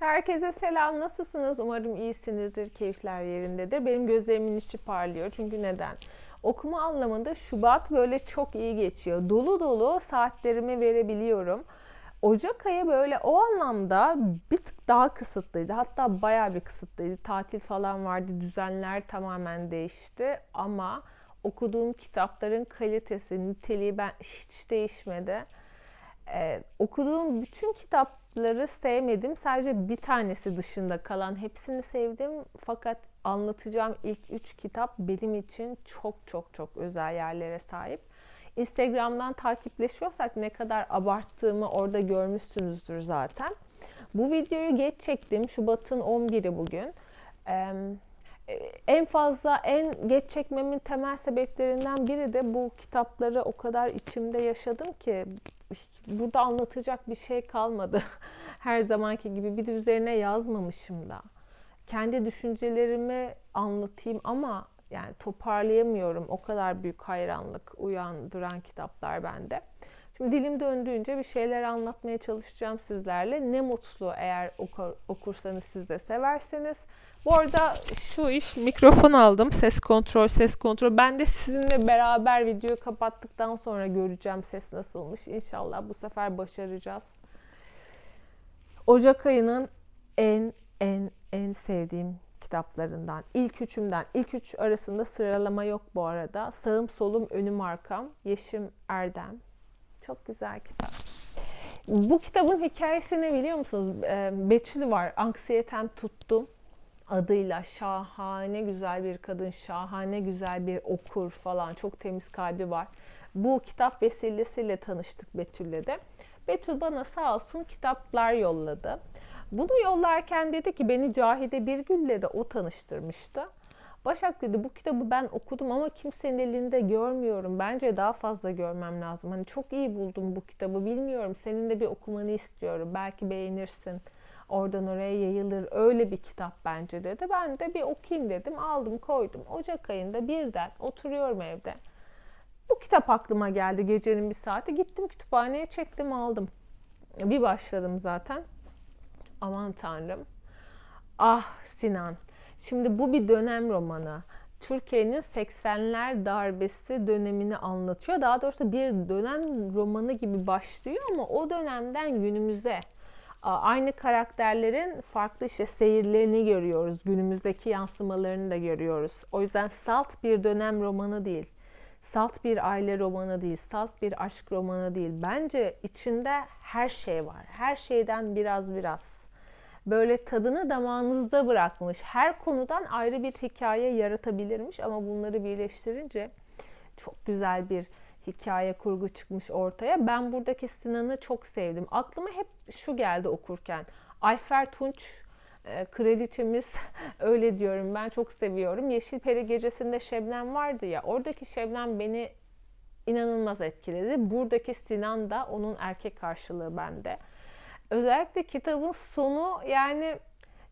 Herkese selam. Nasılsınız? Umarım iyisinizdir. Keyifler yerindedir. Benim gözlerimin içi parlıyor. Çünkü neden? Okuma anlamında Şubat böyle çok iyi geçiyor. Dolu dolu saatlerimi verebiliyorum. Ocak ayı böyle o anlamda bir tık daha kısıtlıydı. Hatta bayağı bir kısıtlıydı. Tatil falan vardı. Düzenler tamamen değişti. Ama okuduğum kitapların kalitesi, niteliği ben hiç değişmedi. Ee, okuduğum bütün kitapları sevmedim. Sadece bir tanesi dışında kalan hepsini sevdim. Fakat anlatacağım ilk üç kitap benim için çok çok çok özel yerlere sahip. Instagram'dan takipleşiyorsak ne kadar abarttığımı orada görmüşsünüzdür zaten. Bu videoyu geç çektim. Şubat'ın 11'i bugün. Ee, en fazla en geç çekmemin temel sebeplerinden biri de bu kitapları o kadar içimde yaşadım ki burada anlatacak bir şey kalmadı. Her zamanki gibi bir de üzerine yazmamışım da. Kendi düşüncelerimi anlatayım ama yani toparlayamıyorum. O kadar büyük hayranlık uyandıran kitaplar bende. Şimdi dilim döndüğünce bir şeyler anlatmaya çalışacağım sizlerle. Ne mutlu eğer okur, okursanız siz de severseniz. Bu arada şu iş mikrofon aldım. Ses kontrol, ses kontrol. Ben de sizinle beraber videoyu kapattıktan sonra göreceğim ses nasılmış. İnşallah bu sefer başaracağız. Ocak ayının en en en sevdiğim kitaplarından. İlk üçümden. İlk üç arasında sıralama yok bu arada. Sağım solum önüm arkam. Yeşim Erdem. Çok güzel kitap. Bu kitabın hikayesini biliyor musunuz? Betül var. Anksiyetem tuttu adıyla şahane güzel bir kadın, şahane güzel bir okur falan. Çok temiz kalbi var. Bu kitap vesilesiyle tanıştık Betül'le de. Betül bana sağ olsun kitaplar yolladı. Bunu yollarken dedi ki beni Cahide Birgül'le de o tanıştırmıştı. Başak dedi bu kitabı ben okudum ama kimsenin elinde görmüyorum. Bence daha fazla görmem lazım. Hani çok iyi buldum bu kitabı bilmiyorum. Senin de bir okumanı istiyorum. Belki beğenirsin. Oradan oraya yayılır. Öyle bir kitap bence dedi. Ben de bir okuyayım dedim. Aldım koydum. Ocak ayında birden oturuyorum evde. Bu kitap aklıma geldi gecenin bir saati. Gittim kütüphaneye çektim aldım. Bir başladım zaten. Aman tanrım. Ah Sinan. Şimdi bu bir dönem romanı. Türkiye'nin 80'ler darbesi dönemini anlatıyor. Daha doğrusu bir dönem romanı gibi başlıyor ama o dönemden günümüze aynı karakterlerin farklı işte seyirlerini görüyoruz. Günümüzdeki yansımalarını da görüyoruz. O yüzden salt bir dönem romanı değil. Salt bir aile romanı değil, salt bir aşk romanı değil. Bence içinde her şey var. Her şeyden biraz biraz böyle tadını damağınızda bırakmış. Her konudan ayrı bir hikaye yaratabilirmiş ama bunları birleştirince çok güzel bir hikaye kurgu çıkmış ortaya. Ben buradaki Sinan'ı çok sevdim. Aklıma hep şu geldi okurken. Ayfer Tunç e, kraliçemiz öyle diyorum ben çok seviyorum. Yeşil Peri gecesinde Şebnem vardı ya oradaki Şebnem beni inanılmaz etkiledi. Buradaki Sinan da onun erkek karşılığı bende. Özellikle kitabın sonu yani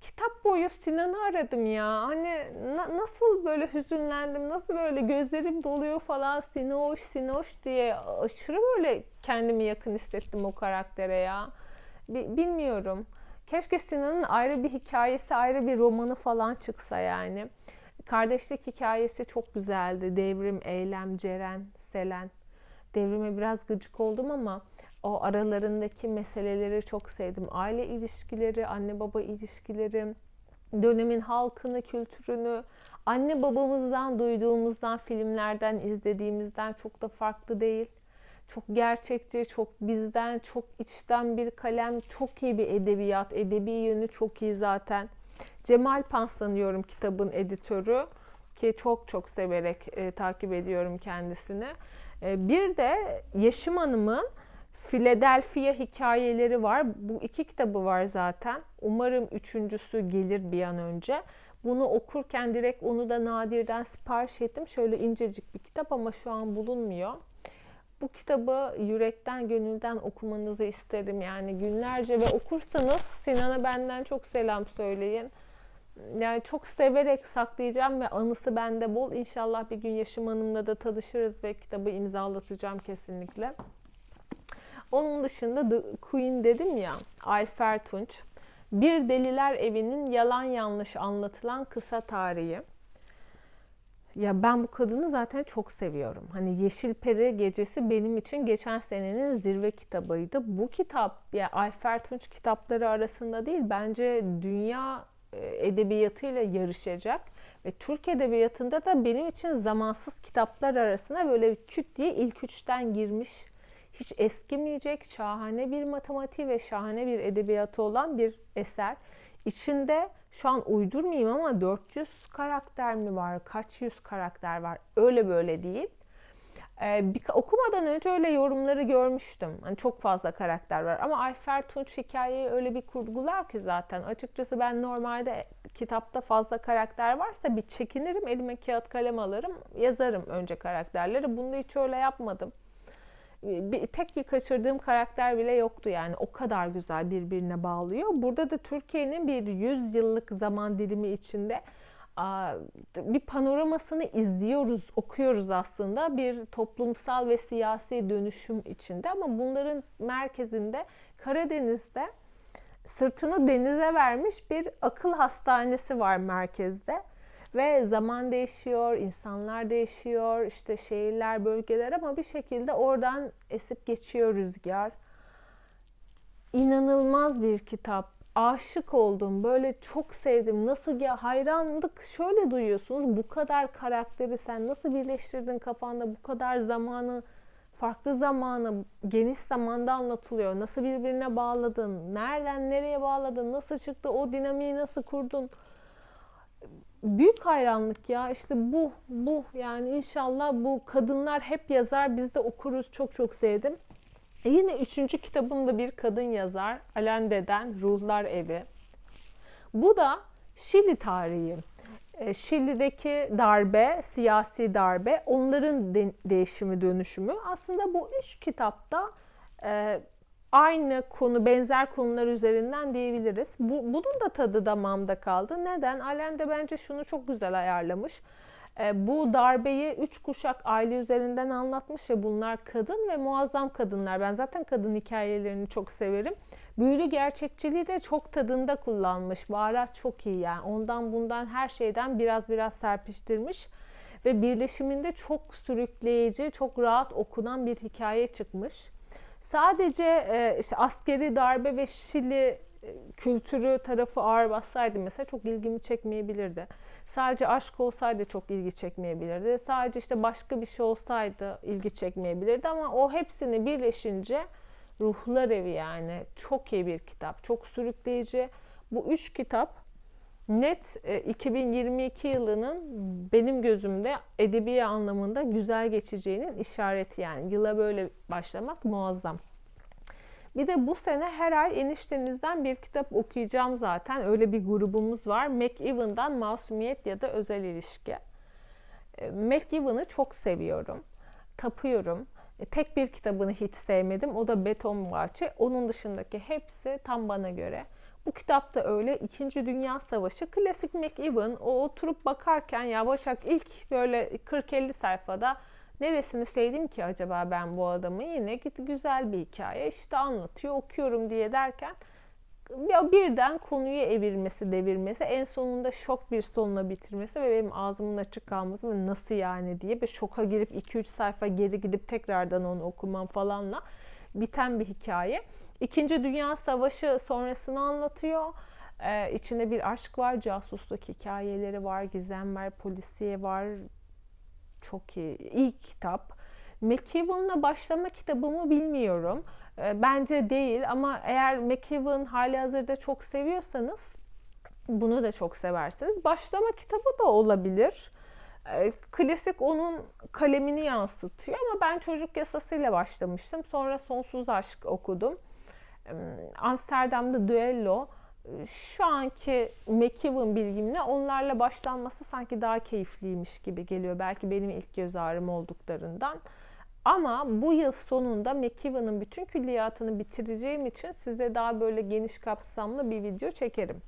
kitap boyu Sinan'ı aradım ya. Hani na- nasıl böyle hüzünlendim, nasıl böyle gözlerim doluyor falan Sinoş, Sinoş diye aşırı böyle kendimi yakın hissettim o karaktere ya. B- bilmiyorum. Keşke Sinan'ın ayrı bir hikayesi, ayrı bir romanı falan çıksa yani. Kardeşlik hikayesi çok güzeldi. Devrim, Eylem, Ceren, Selen. Devrime biraz gıcık oldum ama o aralarındaki meseleleri çok sevdim. Aile ilişkileri, anne baba ilişkileri, dönemin halkını, kültürünü, anne babamızdan duyduğumuzdan, filmlerden izlediğimizden çok da farklı değil. Çok gerçekçi, çok bizden, çok içten bir kalem, çok iyi bir edebiyat, edebi yönü çok iyi zaten. Cemal Pan sanıyorum kitabın editörü ki çok çok severek e, takip ediyorum kendisini. E, bir de Yeşim Hanım'ın Philadelphia hikayeleri var. Bu iki kitabı var zaten. Umarım üçüncüsü gelir bir an önce. Bunu okurken direkt onu da Nadir'den sipariş ettim. Şöyle incecik bir kitap ama şu an bulunmuyor. Bu kitabı yürekten, gönülden okumanızı isterim. Yani günlerce ve okursanız Sinan'a benden çok selam söyleyin. Yani çok severek saklayacağım ve anısı bende bol. İnşallah bir gün Yaşım Hanım'la da tanışırız ve kitabı imzalatacağım kesinlikle. Onun dışında The Queen dedim ya, Ayfer Tunç. Bir Deliler Evi'nin yalan yanlış anlatılan kısa tarihi. Ya ben bu kadını zaten çok seviyorum. Hani Yeşil Peri Gecesi benim için geçen senenin zirve kitabıydı. Bu kitap ya Ayfer Tunç kitapları arasında değil bence dünya e, edebiyatıyla yarışacak ve Türk edebiyatında da benim için zamansız kitaplar arasına böyle küt diye ilk üçten girmiş hiç eskimeyecek şahane bir matematiği ve şahane bir edebiyatı olan bir eser. İçinde şu an uydurmayayım ama 400 karakter mi var, kaç yüz karakter var öyle böyle değil. Ee, bir, okumadan önce öyle yorumları görmüştüm. Hani çok fazla karakter var ama Ayfer Tunç hikayeyi öyle bir kurgular ki zaten. Açıkçası ben normalde kitapta fazla karakter varsa bir çekinirim, elime kağıt kalem alırım, yazarım önce karakterleri. Bunda hiç öyle yapmadım bir, tek bir kaçırdığım karakter bile yoktu yani. O kadar güzel birbirine bağlıyor. Burada da Türkiye'nin bir 100 yıllık zaman dilimi içinde bir panoramasını izliyoruz, okuyoruz aslında. Bir toplumsal ve siyasi dönüşüm içinde. Ama bunların merkezinde Karadeniz'de sırtını denize vermiş bir akıl hastanesi var merkezde ve zaman değişiyor, insanlar değişiyor, işte şehirler, bölgeler ama bir şekilde oradan esip geçiyor rüzgar. İnanılmaz bir kitap. Aşık oldum. Böyle çok sevdim. Nasıl ya hayranlık şöyle duyuyorsunuz. Bu kadar karakteri sen nasıl birleştirdin kafanda? Bu kadar zamanı farklı zamanı, geniş zamanda anlatılıyor. Nasıl birbirine bağladın? Nereden nereye bağladın? Nasıl çıktı? O dinamiği nasıl kurdun? Büyük hayranlık ya işte bu bu yani inşallah bu kadınlar hep yazar biz de okuruz çok çok sevdim. E yine üçüncü kitabım bir kadın yazar Alende'den Ruhlar Evi. Bu da Şili tarihi. E, Şili'deki darbe, siyasi darbe, onların de- değişimi, dönüşümü. Aslında bu üç kitapta e, aynı konu, benzer konular üzerinden diyebiliriz. Bu, bunun da tadı damağımda kaldı. Neden? Alen de bence şunu çok güzel ayarlamış. E, bu darbeyi üç kuşak aile üzerinden anlatmış ve bunlar kadın ve muazzam kadınlar. Ben zaten kadın hikayelerini çok severim. Büyülü gerçekçiliği de çok tadında kullanmış. Baharat çok iyi yani. Ondan bundan her şeyden biraz biraz serpiştirmiş. Ve birleşiminde çok sürükleyici, çok rahat okunan bir hikaye çıkmış. Sadece e, işte askeri darbe ve Şili e, kültürü tarafı ağır bassaydı mesela çok ilgimi çekmeyebilirdi. Sadece aşk olsaydı çok ilgi çekmeyebilirdi. Sadece işte başka bir şey olsaydı ilgi çekmeyebilirdi ama o hepsini birleşince Ruhlar Evi yani çok iyi bir kitap. Çok sürükleyici. Bu üç kitap net 2022 e, yılının benim gözümde edebi anlamında güzel geçeceğinin işareti yani. Yıla böyle başlamak muazzam. Bir de bu sene her ay eniştenizden bir kitap okuyacağım zaten. Öyle bir grubumuz var. McEwan'dan Masumiyet ya da Özel İlişki. E, McEwan'ı çok seviyorum. Tapıyorum. E, tek bir kitabını hiç sevmedim. O da Beton Bahçe. Onun dışındaki hepsi tam bana göre. Bu kitap da öyle. İkinci Dünya Savaşı. Klasik McEwan. O oturup bakarken ya Başak ilk böyle 40-50 sayfada neresini sevdim ki acaba ben bu adamı? Yine git güzel bir hikaye. işte anlatıyor, okuyorum diye derken ya birden konuyu evirmesi, devirmesi, en sonunda şok bir sonla bitirmesi ve benim ağzımın açık kalması ve nasıl yani diye bir şoka girip 2-3 sayfa geri gidip tekrardan onu okumam falanla biten bir hikaye. İkinci Dünya Savaşı sonrasını anlatıyor. Ee, içinde bir aşk var, casusluk hikayeleri var, gizem var, polisiye var. Çok iyi. İyi kitap. McKeown'la başlama kitabımı bilmiyorum. Ee, bence değil ama eğer McKeown hali hazırda çok seviyorsanız bunu da çok seversiniz. Başlama kitabı da olabilir. Ee, klasik onun kalemini yansıtıyor ama ben çocuk yasasıyla başlamıştım. Sonra Sonsuz Aşk okudum. Amsterdam'da Duello şu anki McEwan bilgimle onlarla başlanması sanki daha keyifliymiş gibi geliyor. Belki benim ilk göz ağrım olduklarından. Ama bu yıl sonunda McEwan'ın bütün külliyatını bitireceğim için size daha böyle geniş kapsamlı bir video çekerim.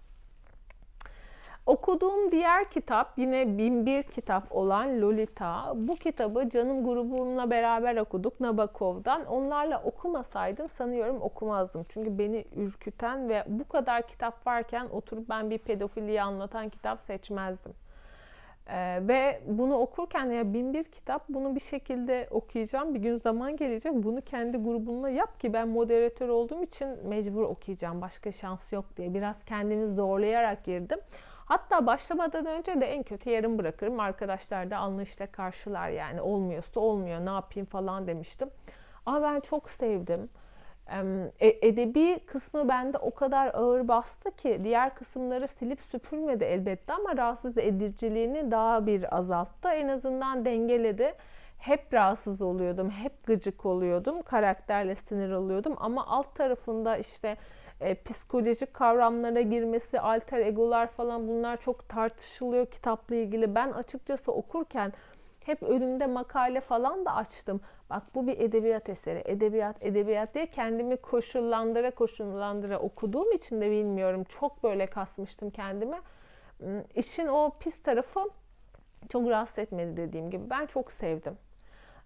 Okuduğum diğer kitap yine Binbir kitap olan Lolita. Bu kitabı canım grubumla beraber okuduk Nabokov'dan. Onlarla okumasaydım sanıyorum okumazdım. Çünkü beni ürküten ve bu kadar kitap varken oturup ben bir pedofiliyi anlatan kitap seçmezdim. Ee, ve bunu okurken ya bin bir kitap bunu bir şekilde okuyacağım. Bir gün zaman gelecek bunu kendi grubumla yap ki ben moderatör olduğum için mecbur okuyacağım. Başka şans yok diye biraz kendimi zorlayarak girdim. Hatta başlamadan önce de en kötü yarım bırakırım. Arkadaşlar da anlayışla karşılar yani olmuyorsa olmuyor ne yapayım falan demiştim. Ama ben çok sevdim. E, edebi kısmı bende o kadar ağır bastı ki diğer kısımları silip süpürmedi elbette ama rahatsız ediciliğini daha bir azalttı. En azından dengeledi. Hep rahatsız oluyordum, hep gıcık oluyordum, karakterle sinir oluyordum ama alt tarafında işte e, psikolojik kavramlara girmesi, alter egolar falan bunlar çok tartışılıyor kitapla ilgili. Ben açıkçası okurken hep önümde makale falan da açtım. Bak bu bir edebiyat eseri. Edebiyat, edebiyat diye kendimi koşullandıra koşullandıra okuduğum için de bilmiyorum. Çok böyle kasmıştım kendimi. Hmm, işin o pis tarafı çok rahatsız etmedi dediğim gibi. Ben çok sevdim.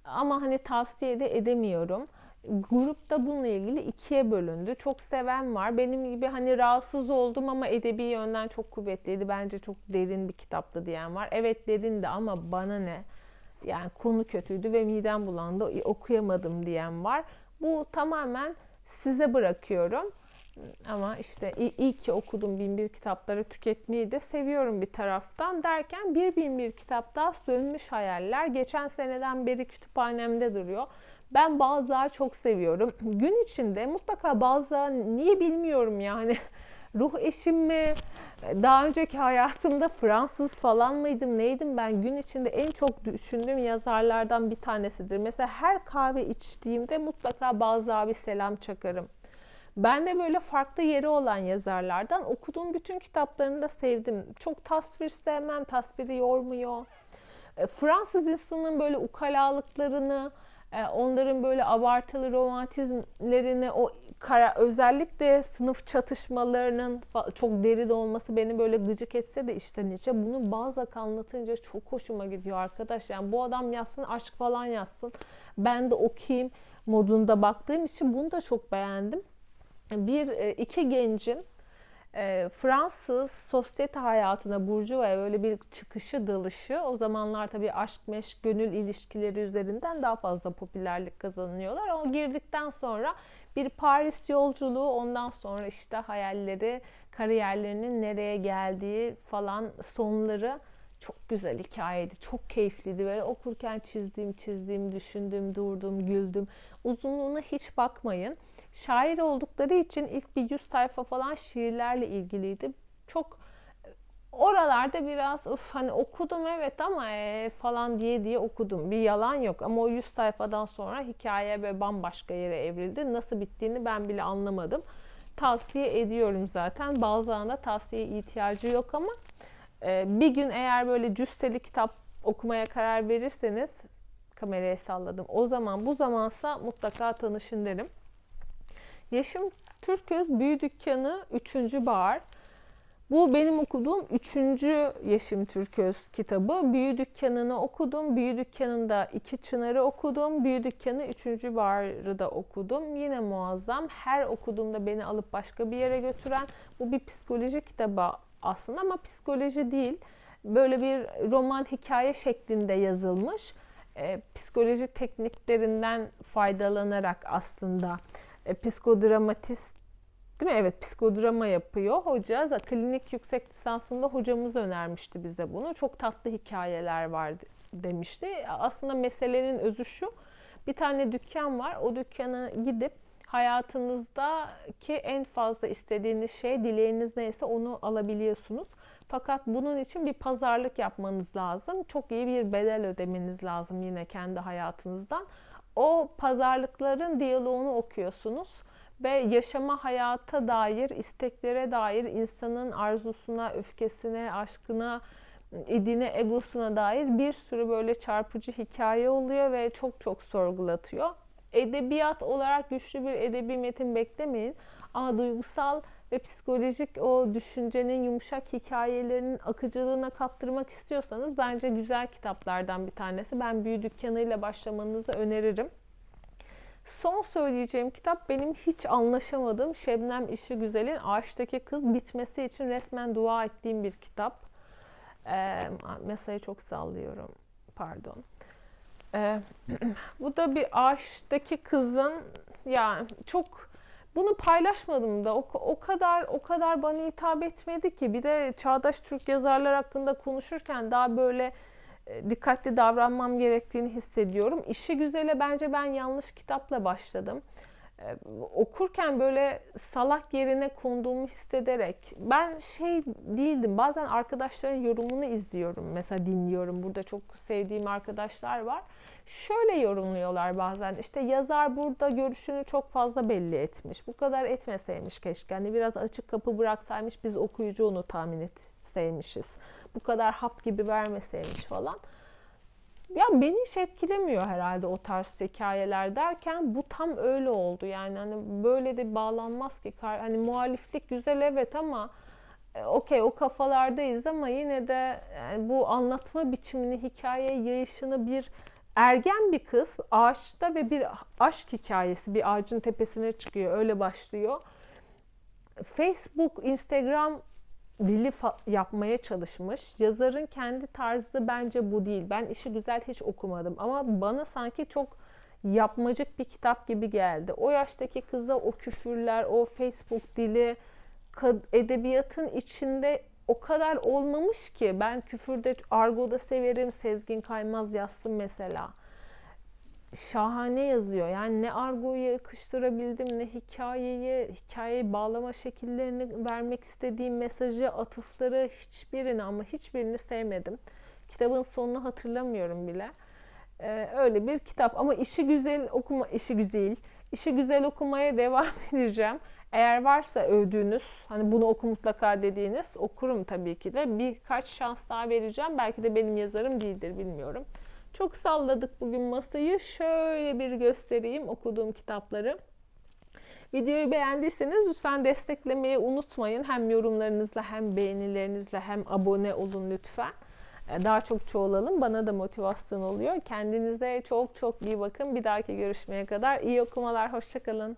Ama hani tavsiye de edemiyorum. Grupta bununla ilgili ikiye bölündü. Çok seven var. Benim gibi hani rahatsız oldum ama edebi yönden çok kuvvetliydi. Bence çok derin bir kitaptı diyen var. Evet derindi ama bana ne? Yani konu kötüydü ve midem bulandı okuyamadım diyen var. Bu tamamen size bırakıyorum. Ama işte iyi ki okudum bin bir kitapları tüketmeyi de seviyorum bir taraftan derken bir bin bir kitap daha sönmüş hayaller. Geçen seneden beri kütüphanemde duruyor. Ben bazıları çok seviyorum. Gün içinde mutlaka bazıları niye bilmiyorum yani ruh eşim mi? Daha önceki hayatımda Fransız falan mıydım neydim ben gün içinde en çok düşündüğüm yazarlardan bir tanesidir. Mesela her kahve içtiğimde mutlaka bazı abi selam çakarım. Ben de böyle farklı yeri olan yazarlardan okuduğum bütün kitaplarını da sevdim. Çok tasvir sevmem, tasviri yormuyor. E, Fransız insanın böyle ukalalıklarını, onların böyle abartılı romantizmlerini, o kara, özellikle sınıf çatışmalarının çok derin olması beni böyle gıcık etse de işte Nietzsche bunu bazı anlatınca çok hoşuma gidiyor arkadaş. Yani bu adam yazsın aşk falan yazsın. Ben de okuyayım modunda baktığım için bunu da çok beğendim. Bir e, iki gencin e, Fransız sosyete hayatına Burjuva'ya böyle bir çıkışı dalışı o zamanlar tabii aşk meşk gönül ilişkileri üzerinden daha fazla popülerlik kazanıyorlar. O girdikten sonra bir Paris yolculuğu ondan sonra işte hayalleri kariyerlerinin nereye geldiği falan sonları çok güzel hikayeydi. Çok keyifliydi. Böyle okurken çizdiğim, çizdiğim, düşündüm, durdum, güldüm. Uzunluğuna hiç bakmayın. Şair oldukları için ilk bir yüz sayfa falan şiirlerle ilgiliydi. Çok oralarda biraz uf hani okudum evet ama e, falan diye diye okudum. Bir yalan yok ama o 100 sayfadan sonra hikaye ve bambaşka yere evrildi. Nasıl bittiğini ben bile anlamadım. Tavsiye ediyorum zaten. Bazılarında tavsiye ihtiyacı yok ama e, bir gün eğer böyle cüsseli kitap okumaya karar verirseniz kameraya salladım. O zaman bu zamansa mutlaka tanışın derim. Yaşım Türköz Büyü Dükkanı 3. Bahar. Bu benim okuduğum 3. Yaşım Türköz kitabı. Büyü Dükkanı'nı okudum. Büyü Dükkanı'nda iki Çınar'ı okudum. Büyü Dükkanı 3. Bahar'ı da okudum. Yine muazzam. Her okuduğumda beni alıp başka bir yere götüren bu bir psikoloji kitabı aslında ama psikoloji değil. Böyle bir roman hikaye şeklinde yazılmış. E, psikoloji tekniklerinden faydalanarak aslında e, psikodramatist değil mi? Evet psikodrama yapıyor. Hoca klinik yüksek lisansında hocamız önermişti bize bunu. Çok tatlı hikayeler var demişti. Aslında meselenin özü şu. Bir tane dükkan var. O dükkana gidip hayatınızdaki en fazla istediğiniz şey, dileğiniz neyse onu alabiliyorsunuz. Fakat bunun için bir pazarlık yapmanız lazım. Çok iyi bir bedel ödemeniz lazım yine kendi hayatınızdan o pazarlıkların diyaloğunu okuyorsunuz ve yaşama hayata dair, isteklere dair, insanın arzusuna, öfkesine, aşkına, idine, egosuna dair bir sürü böyle çarpıcı hikaye oluyor ve çok çok sorgulatıyor. edebiyat olarak güçlü bir edebi metin beklemeyin. Ama duygusal ve psikolojik o düşüncenin yumuşak hikayelerinin akıcılığına kaptırmak istiyorsanız bence güzel kitaplardan bir tanesi. Ben Büyü Dükkanı ile başlamanızı öneririm. Son söyleyeceğim kitap benim hiç anlaşamadığım Şebnem İşi Güzel'in Ağaçtaki Kız bitmesi için resmen dua ettiğim bir kitap. Ee, mesajı çok sallıyorum. Pardon. Ee, bu da bir ağaçtaki kızın yani çok bunu paylaşmadım da o, o kadar o kadar bana hitap etmedi ki bir de çağdaş Türk yazarlar hakkında konuşurken daha böyle e, dikkatli davranmam gerektiğini hissediyorum. İşi güzele bence ben yanlış kitapla başladım. Ee, okurken böyle salak yerine konduğumu hissederek ben şey değildim. Bazen arkadaşların yorumunu izliyorum. Mesela dinliyorum. Burada çok sevdiğim arkadaşlar var. Şöyle yorumluyorlar bazen. İşte yazar burada görüşünü çok fazla belli etmiş. Bu kadar etmeseymiş keşke. Hani biraz açık kapı bıraksaymış biz okuyucu onu tahmin etseymişiz. Bu kadar hap gibi vermeseymiş falan. Ya beni hiç etkilemiyor herhalde o tarz hikayeler derken bu tam öyle oldu. Yani hani böyle de bağlanmaz ki. Hani muhaliflik güzel evet ama e, okey o kafalardayız ama yine de yani bu anlatma biçimini, hikaye yayışını bir ergen bir kız ağaçta ve bir aşk hikayesi bir ağacın tepesine çıkıyor. Öyle başlıyor. Facebook, Instagram dili yapmaya çalışmış. Yazarın kendi tarzı bence bu değil. Ben işi güzel hiç okumadım ama bana sanki çok yapmacık bir kitap gibi geldi. O yaştaki kıza o küfürler, o Facebook dili, edebiyatın içinde o kadar olmamış ki ben küfürde argoda severim. Sezgin Kaymaz yazsın mesela şahane yazıyor. Yani ne argoyu yakıştırabildim ne hikayeyi, hikayeyi bağlama şekillerini vermek istediğim mesajı, atıfları hiçbirini ama hiçbirini sevmedim. Kitabın sonunu hatırlamıyorum bile. Ee, öyle bir kitap ama işi güzel okuma, işi güzel, işi güzel okumaya devam edeceğim. Eğer varsa övdüğünüz, hani bunu oku mutlaka dediğiniz okurum tabii ki de. Birkaç şans daha vereceğim. Belki de benim yazarım değildir bilmiyorum. Çok salladık bugün masayı. Şöyle bir göstereyim okuduğum kitapları. Videoyu beğendiyseniz lütfen desteklemeyi unutmayın. Hem yorumlarınızla hem beğenilerinizle hem abone olun lütfen. Ee, daha çok çoğalalım. Bana da motivasyon oluyor. Kendinize çok çok iyi bakın. Bir dahaki görüşmeye kadar iyi okumalar. Hoşçakalın.